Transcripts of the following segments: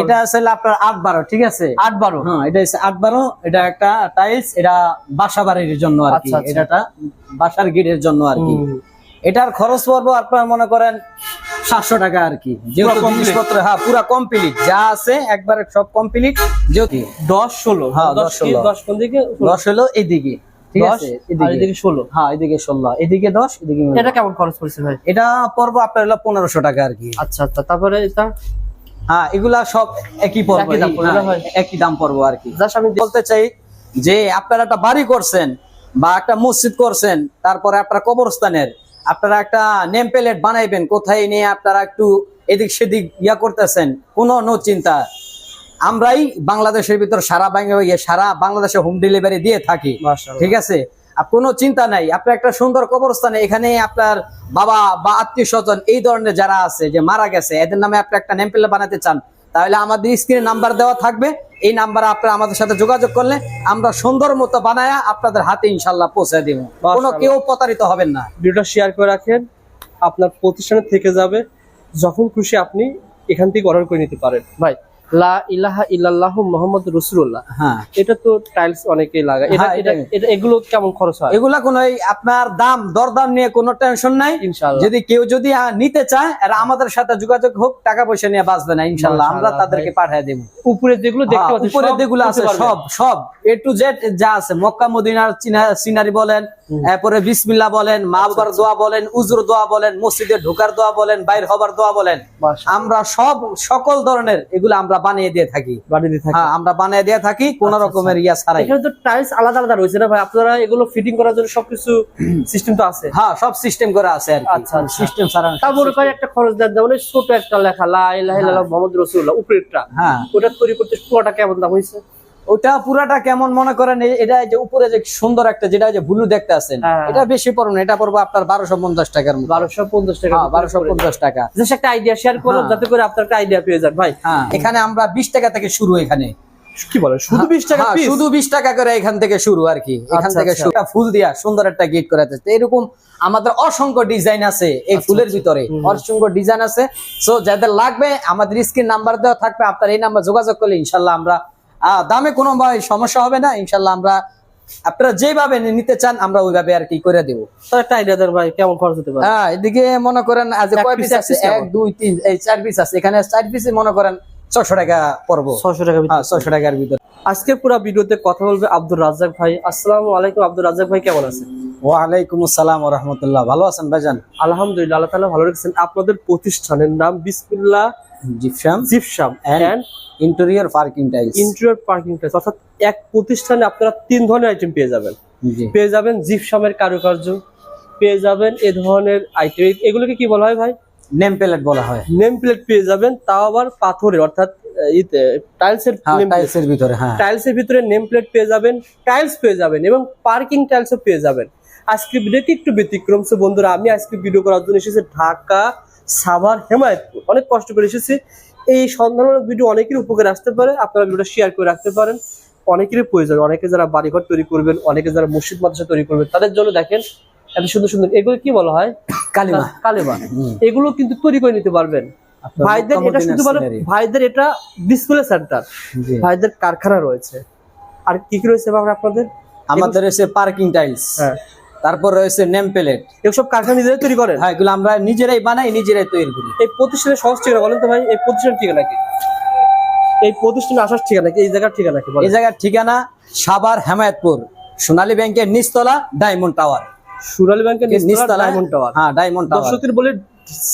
এটা আছে আপনার আট বারো ঠিক আছে? আট বারো। হ্যাঁ এটা হচ্ছে আট বারো এটা একটা টাইলস এটা বাসা বাড়ির জন্য আর কি আচ্ছা, আচ্ছা। এটাটা বাসার গিটের জন্য আর কি। এটার খরচ পড়ব আপনার মনে করেন সাতশো টাকা আর কি। যেহেতু জিনিসপত্র হ্যাঁ পুরা কমপ্লিট যা আছে একবারে সব কমপ্লিট যেহেতু দশ ষোলো? হ্যাঁ, দশ দশ, ষোলো। দশ কোন দিকে? দশ হলো এদিকে ঠিক আছে? এদিকে। ষোলো। হ্যাঁ এদিকে ষোলো। এদিকে দশ এদিকে এটা কেমন খরচ পড়েছে ভাই? এটা পড়ব আপনার হলো পনেরোশো টাকা আর কি। আচ্ছা আচ্ছা তারপরে এটা? হ্যাঁ এগুলা সব একই পড়ব একই দাম পড়বে, হ্যাঁ, আর কি। আমি বলতে চাই যে আপনারা একটা বাড়ি করছেন বা একটা মসজিদ করছেন তারপরে আপনারা কবরস্থানের আপনারা একটা নেম প্লেট বানাইবেন কোথায় নিয়ে আপনারা একটু এদিক সেদিক ইয়া করতেছেন কোনো নো চিন্তা। আমরাই বাংলাদেশের ভিতর সারা বাংলা সারা বাংলাদেশে হোম ডেলিভারি দিয়ে থাকি। ঠিক আছে? কোনো চিন্তা নাই। আপনার একটা সুন্দর কবরস্থানে এখানে আপনার বাবা বা আত্মীয় স্বজন এই ধরনের যারা আছে যে মারা গেছে এদের নামে আপনি একটা নেম প্লেট বানাতে চান তাহলে আমাদের স্ক্রিনে নাম্বার দেওয়া থাকবে। এই নাম্বারে আপনারা আমাদের সাথে যোগাযোগ করলে আমরা সুন্দর মতো বানায়া আপনাদের হাতে ইনশাল্লাহ পৌঁছে দিব। কোনো। কেউ প্রতারিত হবেন না। ভিডিওটা শেয়ার করে রাখেন আপনার প্রতিষ্ঠানে থেকে যাবে। যখন খুশি আপনি এখান থেকে অর্ডার করে নিতে পারেন। ভাই লা ইলাহা ইল্লাল্লাহু মুহাম্মদ রাসূলুল্লাহ। হ্যাঁ। এটা তো টাইলস অনেকেই লাগায়। এটা হ্যাঁ, এটা এগুলো কেমন খরচ হয়? এগুলা কোনো আপনার দাম দরদাম নিয়ে কোনো টেনশন নাই। ইনশাআল্লাহ। যদি কেউ যদি নিতে চায় আর আমাদের সাথে যোগাযোগ হোক টাকা পয়সা নিয়ে বাঁচবে না ইনশাল্লাহ আমরা তাদেরকে পাঠিয়ে দেবো। উপরে যেগুলো দেখতে হ্যাঁ, পাচ্ছেন উপরে যেগুলো আছে সব সব। এ টু জেড যা আছে মক্কা মদিনার সিনারি বলেন এরপরে বিসমিল্লাহ বলেন মা বাবার দোয়া বলেন উজুর দোয়া বলেন মসজিদে ঢোকার দোয়া বলেন বাইর হবার দোয়া বলেন। আমরা সব সকল ধরনের এগুলো আমরা বানিয়ে দিয়ে থাকি। বানিয়ে দিয়ে থাকে। হ্যাঁ আমরা বানিয়ে দিয়ে থাকি কোন আচ্ছা, রকমের ইয়া ছাড়াই। এখানে তো টাইলস আলাদা আলাদা রয়েছে না ভাই? আপনারা এগুলো ফিটিং করার জন্য সবকিছু সিস্টেম তো আছে। হ্যাঁ সব সিস্টেম করে আছে আর আচ্ছা, আচ্ছা। সিস্টেম ছাড়া তা মনে করে একটা খরচ দেন মানে ছোট একটা লেখা লা ইলাহা ইল্লাল্লাহ মুহাম্মাদুর রাসূলুল্লাহ উপরেরটা হ্যাঁ। ওটা তৈরি করতে পুরোটা কেমন দাম হয়েছে ওটা পুরাটা কেমন মনে করেন? এটা যে উপরে যে সুন্দর একটা যেটা যে ব্লু দেখতে আছেন হ্যাঁ। এটা বেশি পড়বে এটা পড়বে আপনার বারোশো পঞ্চাশ টাকার বারোশো পঞ্চাশ টাকা বারোশো পঞ্চাশ টাকা। জাস্ট একটা আইডিয়া শেয়ার করলাম হ্যাঁ। যাতে করে আপনার একটা আইডিয়া পেয়ে যান। ভাই হ্যাঁ। এখানে আমরা বিশ টাকা থেকে শুরু এখানে। কি বলেন শুধু বিশ টাকা হ্যাঁ, শুধু বিশ টাকা করে এখান থেকে শুরু আর কি। এখান থেকে। শুরু। একটা ফুল দিয়া সুন্দর একটা গেট করা আছে এরকম আমাদের অসংখ্য ডিজাইন আছে এই ফুলের ভিতরে। অসংখ্য ডিজাইন আছে। সো যাদের লাগবে আমাদের স্ক্রিন নাম্বার দেওয়া থাকবে। আপনার এই নাম্বার যোগাযোগ করলে ইনশাল্লাহ আমরা দামে কোনো ভাই সমস্যা হবে না ইনশাল্লাহ আমরা আপনারা যেভাবে নিতে চান আমরা ওইভাবে আর কি করে দেবো। একটা আইডিয়া দেন ভাই কেমন খরচ হতে পারে? হ্যাঁ এদিকে মনে করেন আজ কয় পিস আছে? এক দুই তিন এই চার পিস আছে। এখানে চার পিসে মনে করেন ছশো টাকা পড়ব। ছশো টাকা ছশো টাকার ভিতরে। আজকে পুরো ভিডিওতে কথা বলবে আব্দুর রাজ্জাক ভাই। আসসালামু আলাইকুম আব্দুর রাজ্জাক ভাই কেমন আছেন? ওয়ালাইকুম আসসালাম রহমতুল্লাহ ভালো আছেন ভাইজান? আলহামদুলিল্লাহ আল্লাহ তাআলা ভালো রেখেছেন। আপনাদের প্রতিষ্ঠানের নাম Bismillah gypsum. Gypsum. And interior parking tiles interior parking place অর্থাৎ এক প্রতিষ্ঠানে আপনারা তিন ধরনের আইটেম পেয়ে যাবেন। পেয়ে যাবেন জিপসামের কারুকার্য পেয়ে যাবেন এ ধরনের আইটেম এগুলোকে কি বলা হয় ভাই? নেম প্লেট বলা হয়। নেম প্লেট পেয়ে যাবেন তাও আবার পাথরের অর্থাৎ টাইলসের হ্যাঁ টাইলস ভিতরে হ্যাঁ। টাইলসের ভিতরে নেম প্লেট পেয়ে যাবেন টাইলস পেয়ে যাবেন এবং পার্কিং টাইলসও পেয়ে যাবেন। আজকে ভিডিওটি একটু ব্যতিক্রম। সো বন্ধুরা আমি আজকে ভিডিও করার জন্য এসেছি ঢাকা সাভার হেমায়তপুর। অনেক কষ্ট করে এসেছি। এই সন্ধানমূলক ভিডিও অনেকের উপকারে আসতে পারে। আপনারা ভিডিওটা শেয়ার করে রাখতে পারেন। অনেকেরই প্রয়োজন। অনেকে যারা বাড়িঘর তৈরি করবেন অনেকে যারা মসজিদ মাদ্রাসা তৈরি করবেন তাদের জন্য দেখেন এত সুন্দর সুন্দর এগুলো কি বলা হয়? কালিমা। কালেমা। এগুলো কিন্তু তৈরি করে নিতে পারবেন। ভাইদের এটা শুধু ভাইদের এটা ডিসপ্লে সেন্টার ভাইদের কারখানা রয়েছে। আর কি কি রয়েছে আপনাদের? আমাদের রয়েছে পার্কিং টাইলস হ্যাঁ। তারপর রয়েছে নেম প্লেট। এগুলো সব কারখানা নিজেরাই তৈরি করেন? হ্যাঁ এগুলো আমরা নিজেরাই বানাই নিজেরাই তৈরি করি। এই প্রতিষ্ঠানের সহজ ঠিকানা বলেন তো ভাই? এই প্রতিষ্ঠানের ঠিকানা কি? এই প্রতিষ্ঠানে আসার ঠিকানা কি? এই জায়গার ঠিকানা কি এই জায়গার ঠিকানা সাভার হেমায়তপুর সোনালী ব্যাংকের নিচতলা ডায়মন্ড টাওয়ার। সোনালী ব্যাংকের নিচতলা ডায়মন্ড টাওয়ার? হ্যাঁ ডায়মন্ড টাওয়ার। দর্শকদের বলে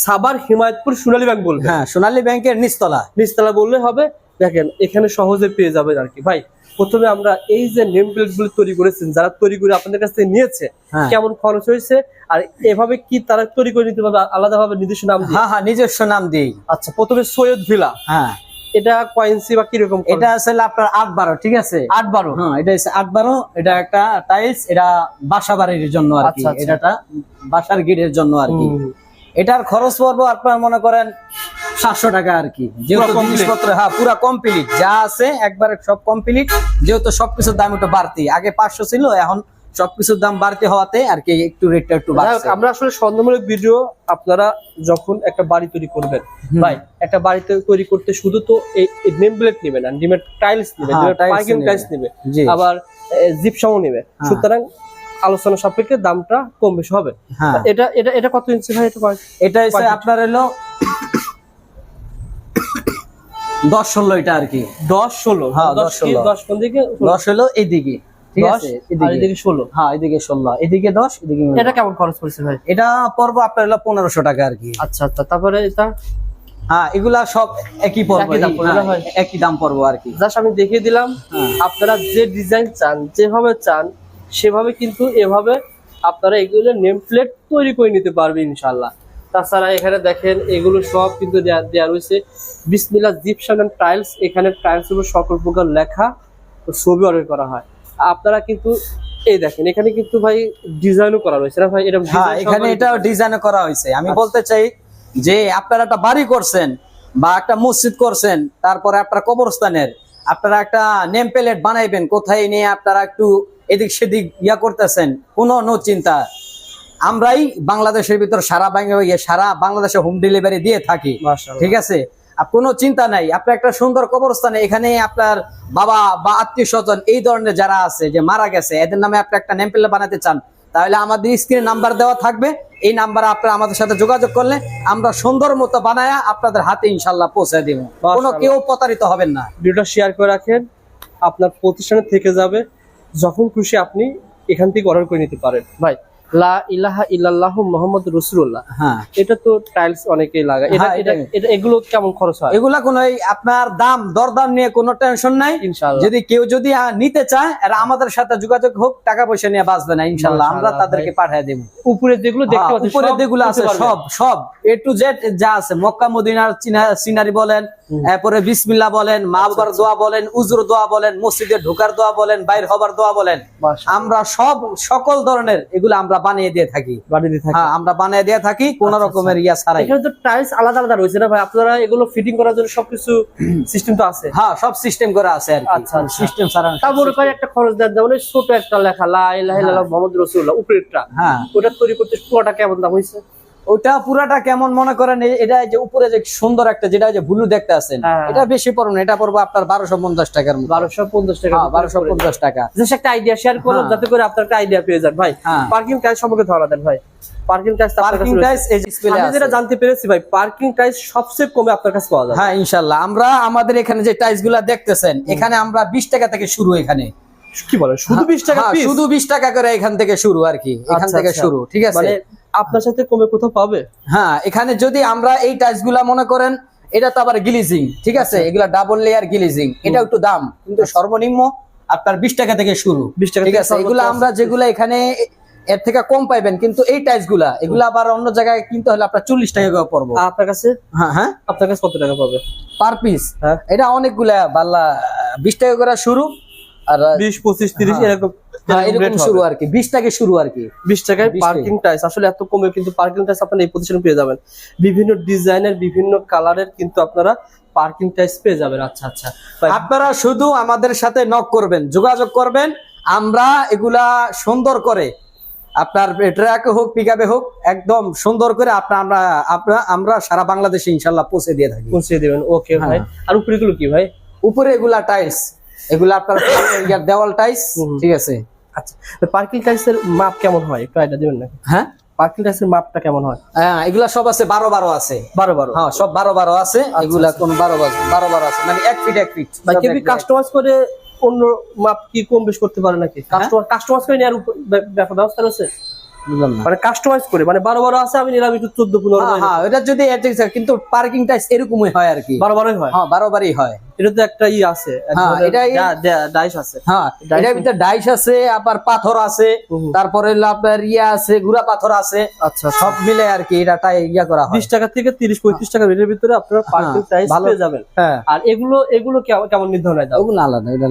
সাবার হিমায়তপুর সোনালী ব্যাংক বলবে। হ্যাঁ সোনালী ব্যাংকের নিচতলা। নিচতলা বললে হবে দেখেন এখানে সহজে পেয়ে যাবেন আর কি। ভাই প্রথমে আমরা এই যে নেম প্লেটগুলো তৈরি করেছেন যারা তৈরি করে আপনাদের কাছ থেকে নিয়েছে হ্যাঁ। কেমন খরচ হয়েছে আর এভাবে কি তারা তৈরি করে নিতে পারবে আলাদা ভাবে নিজস্ব নাম হ্যাঁ হ্যাঁ নিজস্ব নাম দিই আচ্ছা প্রথমে সৈয়দ ভিলা। হ্যাঁ। এটা কয়েন্সি বা কীরকম এটা আসলে আপনার আট বারো ঠিক আছে? আট বারো? হ্যাঁ এটা হচ্ছে আট বারো এটা একটা টাইলস এটা বাসা বাড়ির জন্য আর কি আচ্ছা, আচ্ছা। এটাটা বাসার গেটের জন্য আর কি। হুম। এটার খরচ পড়ব আপনার মনে করেন সাতশো টাকা আর কি। যেহেতু জিনিসপত্র হ্যাঁ পুরা কমপ্লিট যা আছে একবারে সব কমপ্লিট যেহেতু সবকিছুর দাম একটু বাড়তি। আগে পাঁচশো ছিল এখন সবকিছুর দাম বাড়তে হওয়াতে আর কি একটু রেটটা একটু আমরা আসলে সন্দেহমূলক ভিডিও আপনারা যখন একটা বাড়ি তৈরি করবেন ভাই একটা বাড়িতে তৈরি করতে শুধু তো এই নেম প্লেট নেবে না ডিমের টাইলস পার্কিং টাইলস নেবে আবার জিপসামও নেবে। হ্যাঁ। সুতরাং আলোচনা সাপেক্ষে দামটা কম বেশি হবে। হ্যাঁ। এটা এটা এটা কত ইঞ্চি ভাই এটা এটা হচ্ছে আপনার এলো দশ ষোলো এটা আর কি। দশ ষোলো? হ্যাঁ, দশ দশ, ষোলো। দশ কোন দিকে? দশ ষোলো? হ্যাঁ এদিকে ষোলো। এদিকে এটা কেমন খরচ পড়ছে ভাই? এটা পড়ব আপনার হলো পনেরোশো টাকা আর কি। আচ্ছা আচ্ছা। তারপরে এটা? হ্যাঁ এগুলা সব একই পড়ব। একই দাম পড়বে, আর কি। জাস্ট আমি দেখিয়ে দিলাম। আপনারা যে ডিজাইন চান যেভাবে চান সেভাবে কিন্তু এভাবে আপনারা এগুলো নেম প্লেট তৈরি করে নিতে পারবে ইনশাল্লাহ তাছাড়া এখানে দেখেন এগুলো সব কিন্তু দেয়া রয়েছে। বিসমিল্লা জিপসান এন্ড টাইলস এখানে টাইলস উপর সকল প্রকার লেখা ও ছবি অর্ডার করা হয়। আপনারা কিন্তু এই দেখেন এখানে কিন্তু ভাই ডিজাইনও করা রয়েছে না ভাই? এটা হ্যাঁ এখানে এটাও ডিজাইন করা হয়েছে। আমি আচ্ছা। বলতে চাই যে আপনারা একটা বাড়ি করছেন বা একটা মসজিদ করছেন তারপরে আপনার কবরস্থানের আপনারা একটা নেম প্লেট বানাইবেন কোথায় নিয়ে আপনারা একটু এদিক সেদিক ইয়া করতেছেন কোনো নো চিন্তা। আমরাই বাংলাদেশের ভিতর সারা বাংলা সারা বাংলাদেশে হোম ডেলিভারি দিয়ে থাকি। ঠিক আছে? কোনো চিন্তা নাই। আপনার একটা সুন্দর কবরস্থানে এখানে আপনার বাবা বা আত্মীয় স্বজন এই ধরনের যারা আছে যে মারা গেছে এদের নামে আপনি একটা নেম প্লেট বানাতে চান তাহলে আমাদের স্ক্রিনে নাম্বার দেওয়া থাকবে। এই নাম্বারে আপনারা আমাদের সাথে যোগাযোগ করলে আমরা সুন্দর মতো বানায়া আপনাদের হাতে ইনশাল্লাহ পৌঁছে দিব। কোনো। কেউ প্রতারিত হবেন না। ভিডিওটা শেয়ার করে রাখেন। আপনার প্রতিষ্ঠানে থেকে যাবে। যখন খুশি আপনি এখান থেকে অর্ডার করে নিতে পারেন। ভাই লা ইলাহা ইল্লাল্লাহ মোহাম্মদ রসুল্লাহ হ্যাঁ। এটা তো টাইলস অনেকেই লাগায়। এটা হ্যাঁ, এটা এগুলো কেমন খরচ হয়? এগুলা কোনো আপনার দাম দরদাম নিয়ে কোনো টেনশন নাই। ইনশাআল্লাহ। যদি কেউ যদি নিতে চায় এরা আমাদের সাথে যোগাযোগ হোক টাকা পয়সা নিয়ে বাঁচবে না আমরা তাদেরকে পাঠিয়ে দেবো। উপরে যেগুলো দেখতে পাচ্ছেন উপরে যেগুলো আছে সব সব। এ টু জেড যা আছে মক্কা মদিনার সিনারি বলেন এরপরে বিসমিল্লাহ বলেন মা বাবার দোয়া বলেন উজুর দোয়া বলেন মসজিদে ঢোকার দোয়া বলেন বাইর হবার দোয়া বলেন। আমরা সব সকল ধরনের এগুলো আমরা বানিয়ে দিয়ে থাকি। হ্যাঁ আমরা বানিয়ে দিয়ে থাকি কোন আচ্ছা, রকমের ইয়া ছাড়াই। এখানে তো টাইলস আলাদা আলাদা রয়েছে না ভাই। আপনারা এগুলো ফিটিং করার জন্য সবকিছু সিস্টেম তো আছে? হ্যাঁ সব সিস্টেম করে আছে আর আচ্ছা, আচ্ছা। সিস্টেম ছাড়া তা মনে করেন একটা খরচ দেন যেমন ছোট একটা লেখা লা ইলাহা ইল্লাল্লাহ মোহাম্মদ রসুল্লাহ উপরেরটা। হ্যাঁ। ওটা তৈরি করতে পুরোটা কেমন দাম হয়েছে ওটা পুরাটা কেমন মনে করেন? এটা যে উপরে যে সুন্দর একটা যেটা যে ব্লু দেখতে আছেন হ্যাঁ। এটা বেশি পড়ুন এটা পড়ব আপনার বারোশো পঞ্চাশ টাকার মতো। বারোশো পঞ্চাশ টাকা হ্যাঁ বারোশো পঞ্চাশ টাকা। জাস্ট একটা আইডিয়া শেয়ার করুন হ্যাঁ। যাতে করে আপনার একটা আইডিয়া পেয়ে যান। ভাই। পার্কিং টাইস সম্পর্কে ধারণা দেন ভাই। পার্কিং টাইস পার্কিং টাইস এই যে আমি যেটা জানতে পেরেছি ভাই পার্কিং টাইস সবচেয়ে কমে আপনার কাছে পাওয়া যায় হ্যাঁ ইনশাল্লাহ আমরা আমাদের এখানে যে টাইলসগুলা দেখতেছেন এখানে আমরা বিশ টাকা থেকে শুরু এখানে। কি বলেন শুধু বিশ টাকা শুধু বিশ টাকা করে এখান থেকে শুরু আর কি। এখান আচ্ছা, থেকে আচ্ছা। শুরু ঠিক আছে? মানে আপনার সাথে কমে কোথাও পাবে? হ্যাঁ এখানে যদি আমরা এই টাইলসগুলা মনে করেন এটা তো আবার গিলিজিং ঠিক আছে? আচ্ছা। এগুলা ডাবল লেয়ার গিলিজিং এটা একটু দাম কিন্তু সর্বনিম্ন আপনার বিশ টাকা থেকে শুরু। 20 টাকা ঠিক আছে? এগুলা। আমরা যেগুলা এখানে এর থেকে কম পাইবেন কিন্তু এই টাইলসগুলা এগুলা আবার অন্য জায়গায় কিনতে হলে আপনার চল্লিশ টাকা করে পড়ব। আপনার কাছে? হ্যাঁ হ্যাঁ। আপনার কাছে কত টাকা পাবে? পার পিস হ্যাঁ। এটা অনেকগুলা বাল্লা বিশ টাকা করে শুরু আর বিশ পঁচিশ তিরিশ হ্যাঁ। এরকম। এরকম এরকম শুরু আর কি। বিশ টাকা শুরু আর কি। বিশ টাকায় পার্কিং টাইস আসলে এত কমে কিন্তু পার্কিং টাইস আপনার এই প্রতিষ্ঠানে পেয়ে যাবেন। বিভিন্ন ডিজাইনের বিভিন্ন কালারের কিন্তু আপনারা পার্কিং টাইস পেয়ে যাবেন। আচ্ছা আচ্ছা। আপনারা শুধু আমাদের সাথে নক করবেন যোগাযোগ করবেন। আমরা এগুলা সুন্দর করে আপনার ট্রাকে হোক পিক হোক একদম সুন্দর করে আপনার আমরা আপনার আমরা সারা বাংলাদেশে ইনশাল্লাহ পৌঁছে দিয়ে থাকি। পৌঁছে দেবেন। ওকে ভাই। আর উপরে গুলো কি ভাই? উপরে এগুলা টাইলস এগুলা আপনার দেওয়াল টাইলস ঠিক আছে? আচ্ছা পার্কিং টাইসের মাপ কেমন হয়? একটু আইডিয়া দিবেন না হ্যাঁ? পার্কিং টাইসের মাপটা কেমন হয়? হ্যাঁ এগুলা সব আছে বারো বারো আছে। বারো বারো? হ্যাঁ সব বারো বারো আছে এগুলা কোন বারো বারো বারো বারো আছে মানে এক ফিট এক ফিট ভাই কেউ কি কাস্টমাইজ করে অন্য মাপ কি কম বেশ করতে পারে নাকি? কাস্টমার কাস্টমাইজ করে নেওয়ার ব্যবস্থা রয়েছে? মানে কাস্টমাইজ করে মানে বারো বারো আছে আমি নিলাম একটু চোদ্দ পনেরো হ্যাঁ হ্যাঁ এটা যদি কিন্তু পার্কিং টাইস এরকমই হয় আর কি। বারো বারোই হয়? হ্যাঁ বারো বারই হয়। একটা ই আছে এক হ্যাঁ, ডাইস আছে। হ্যাঁ এটার ভিতরে ডাইস আছে আবার পাথর আছে তারপরে আপনার ইয়া আছে গুড়া পাথর আছে আচ্ছা সব মিলে আর কি এটা ইয়া করা হয়। বিশ টাকা থেকে তিরিশ পঁয়ত্রিশ টাকা রেটের ভিতরে আপনার। পেয়ে যাবেন। হ্যাঁ। আর এগুলো এগুলো কেমন কেমন নির্ধারণ হয় ওগুলো আলাদা এটা।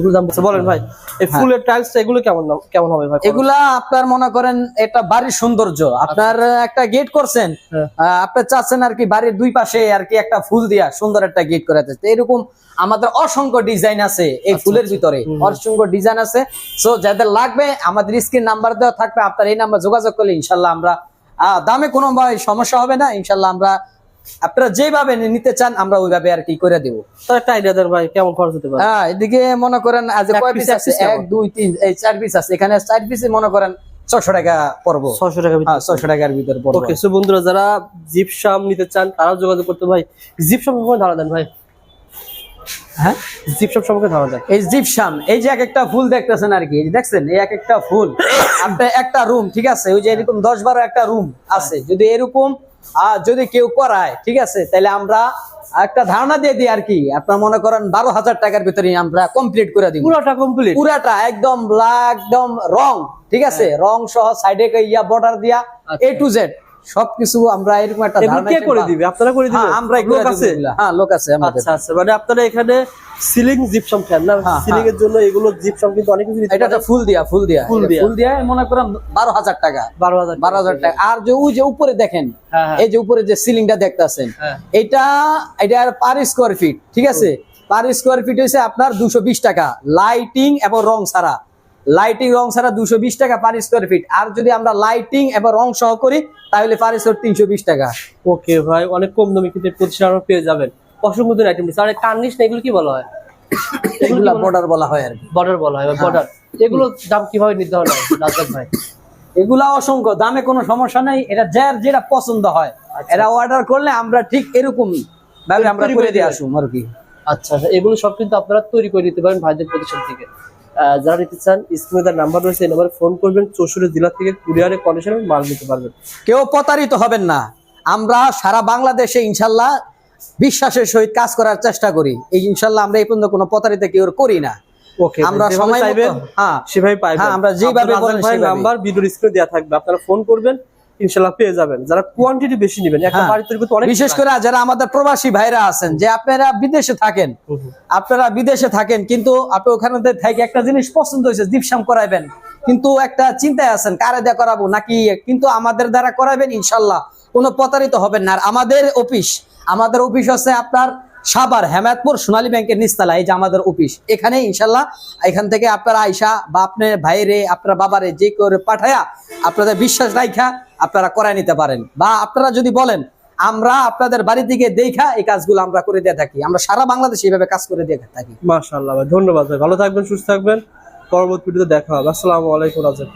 এগুলো দাম বলেন ভাই এই ফুলের টাইলস এগুলো কেমন দাম কেমন হবে ভাই? এগুলা আপনার মনে করেন এটা বাড়ির সৌন্দর্য। আপনার একটা গেট করছেন হ্যাঁ। আপনি চাচ্ছেন আর কি বাড়ির দুই পাশে আর কি একটা ফুল দিয়া সুন্দর একটা গেট করাতে এরকম আমাদের অসংখ্য ডিজাইন আছে এই ফুলের ভিতরে। অসংখ্য ডিজাইন আছে। সো যাদের লাগবে আমাদের স্ক্রিন নাম্বার দেওয়া থাকবে আপনার এই নাম্বার যোগাযোগ করলে ইনশাল্লাহ আমরা আহ, দামে কোনো ভাই সমস্যা হবে না। ইনশাল্লাহ আমরা আপনারা যেভাবে নিতে চান আমরা ওইভাবে আর কি করে দেবো। তো একটা আইডিয়া দেন ভাই কেমন খরচ হতে পারে? হ্যাঁ এদিকে মনে করেন আজ এক কয় পিস আছে? এক দুই তিন এই চার পিস আছে। এখানে চার পিসে মনে করেন ছশো টাকা পড়ব। ছয়শো টাকা হ্যাঁ ছশো টাকার ভিতরে ওকে সো বন্ধুরা যারা জিপসাম নিতে চান তারাও যোগাযোগ করতে ভাই জিপসাম সম্পর্কে ধারণা দেন ভাই। হ্যাঁ? জিপসাম সম্পর্কে ধারণা দেন। এই জিপসাম এই যে এক একটা ফুল দেখতেছেন আর কি এই দেখছেন এই এক একটা ফুল। আপনার একটা রুম ঠিক আছে? ওই যে এরকম দশ বারো একটা রুম আছে। যদি এরকম আহ, যদি কেউ করায় ঠিক আছে? তাহলে আমরা একটা ধারণা দিয়ে দিই আর কি। আপনার মনে করেন বারো হাজার টাকার ভিতরে আমরা কমপ্লিট করে দিই পুরোটা কমপ্লিট পুরাটা একদম একদম রং ঠিক আছে? রং সহ সাইডে ইয়া বর্ডার দিয়া এ টু জেড সবকিছু আমরা এরকম একটা ধারণা কে করে দিবে? আপনারা করে হ্যাঁ দিবেন আমরা লোক আছে? হ্যাঁ লোক আছে আমাদের। আচ্ছা আচ্ছা মানে আপনারা এখানে সিলিং জিপসাম ফ্যান না? হ্যাঁ, সিলিং এর জন্য এগুলো জিপসাম কিন্তু অনেক কিছু এটা একটা ফুল দিয়া ফুল দিয়া। ফুল দিয়া। মনে করেন বারো হাজার টাকা। বারো হাজার বারো হাজার টাকা। আর যে ওই যে উপরে দেখেন হ্যাঁ, হ্যাঁ। এই যে উপরে যে সিলিংটা দেখতেছেন হ্যাঁ। এটা এটা পার স্কোয়ার ফিট ঠিক আছে? পার স্কোয়ার ফিট হচ্ছে আপনার দুশো বিশ টাকা। লাইটিং এবং রং ছাড়া। লাইটিং রং ছাড়া দুশো বিশ টাকা পার স্কোয়ার ফিট আর যদি আমরা লাইটিং এবং রং সহ করি তাহলে পার স্কোয়ার তিনশো বিশ টাকা। ওকে ভাই অনেক কম দামে কিন্তু প্রতিষ্ঠান পেয়ে যাবেন। অসংখ্য আইটেম আর কার্নিশ না এগুলো কি বলা হয়? এগুলা বর্ডার বলা হয় আর বর্ডার বলা হয় বর্ডার এগুলো দাম কীভাবে নির্ধারণ হয় রাজাক ভাই? এগুলা অসংখ্য। দামে কোনো সমস্যা নেই। এটা যার যেটা পছন্দ হয়। এরা অর্ডার করলে আমরা ঠিক এরকম ভাবে আমরা করে দিয়ে। আসুন আর কি। আচ্ছা আচ্ছা এগুলো সব কিন্তু আপনারা তৈরি করে নিতে পারেন ভাইদের প্রতিষ্ঠান থেকে। যারা নিতে চান স্ক্রিনে তার নাম্বার রয়েছে এই নাম্বারে ফোন করবেন চৌষট্টি জেলা থেকে কুরিয়ারে কন্ডিশনে মাল নিতে পারবেন। কেউ প্রতারিত হবেন না। আমরা সারা বাংলাদেশে ইনশাল্লাহ বিশ্বাসের সহিত কাজ করার চেষ্টা করি। এই ইনশাল্লাহ আমরা এই পর্যন্ত কোনো প্রতারিত কেউ করি না। ওকে আমরা যেভাবে সময় হ্যাঁ। সেভাবে পাইবেন। হ্যাঁ, আমরা যেভাবে নাম্বার ভিডিওর স্ক্রিনে দেওয়া থাকবে। আপনারা ফোন করবেন ইনশাল্লাহ পেয়ে যাবেন। যারা কোয়ান্টিটি বেশি নেবেন একটা হ্যাঁ। অনেক বিশেষ করে যারা আমাদের প্রবাসী ভাইরা আছেন যে আপনারা বিদেশে থাকেন। আপনারা বিদেশে থাকেন কিন্তু আপনি ওখানে থেকে একটা জিনিস পছন্দ হয়েছে দীপসাম করাইবেন। কিন্তু একটা চিন্তায় আছেন কারে দিয়ে করাবো? নাকি কিন্তু আমাদের দ্বারা করাবেন ইনশাল্লাহ। কোনো প্রতারিত হবেন না। আর আমাদের অফিস আমাদের অফিস হচ্ছে আপনার সাভার, হেমায়তপুর, সোনালী ব্যাংকের নিস্তালা এই যে আমাদের অফিস। এখানে ইনশাল্লাহ এখান থেকে আপনারা আইসা বা আপনার ভাইরে, আপনার বাবারে যে করে পাঠায়া আপনাদের বিশ্বাস রাইখা আপনারা করায় নিতে পারেন। বা আপনারা যদি বলেন, আমরা আপনাদের বাড়ি থেকে দেখা এই কাজগুলো আমরা করে দিয়ে থাকি। আমরা সারা বাংলাদেশে এইভাবে কাজ করে দিয়ে থাকি। মাশাআল্লাহ ভাই, ধন্যবাদ ভালো থাকবেন, সুস্থ থাকবেন। পরবর্তী ভিডিওতে দেখা হবে। আসসালামু আলাইকুম রাজাক